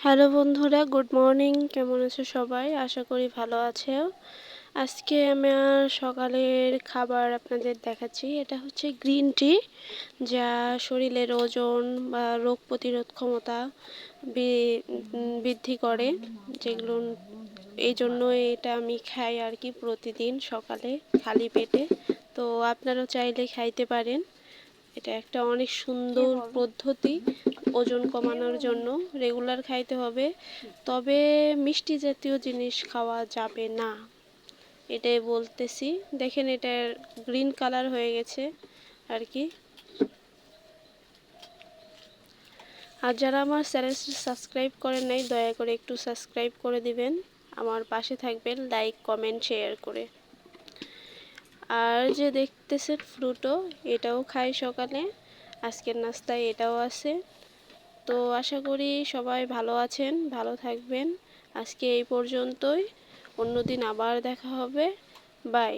Hello বন্ধুরা, good morning. কেমন আছো সবাই? আশা করি ভালো আছে আজকে আমার সকালের খাবার আপনাদের দেখাচ্ছি। এটা হচ্ছে গ্রিন টি, যা শরীরের ওজন বা রোগ প্রতিরোধ ক্ষমতা বৃদ্ধি করে। যেগুলো, এই জন্য এটা আমি খাই আর কি প্রতিদিন সকালে খালি পেটে। তো আপনারাও চাইলে খাইতে পারেন। এটা একটা অনেক সুন্দর পদ্ধতি ওজন কমানোর জন্য। রেগুলার খাইতে হবে। তবে মিষ্টি জাতীয় জিনিস খাওয়া যাবে না। এটাই বলতেছি। দেখেন এটার গ্রিন কালার হয়ে গেছে আর কি। আর যারা আমার চ্যানেলটি সাবস্ক্রাইব করেন নাই দয়া করে একটু সাবস্ক্রাইব করে দিবেন। আমার পাশে থাকবেন লাইক কমেন্ট শেয়ার করে। আর যে দেখতেছেন ফ্রুটও এটাও খাই সকালে। আজকের নাস্তায় এটাও আছে। তো আশা করি সবাই ভালো আছেন, ভালো থাকবেন। আজকে এই পর্যন্তই। অন্যদিন আবার দেখা হবে। বাই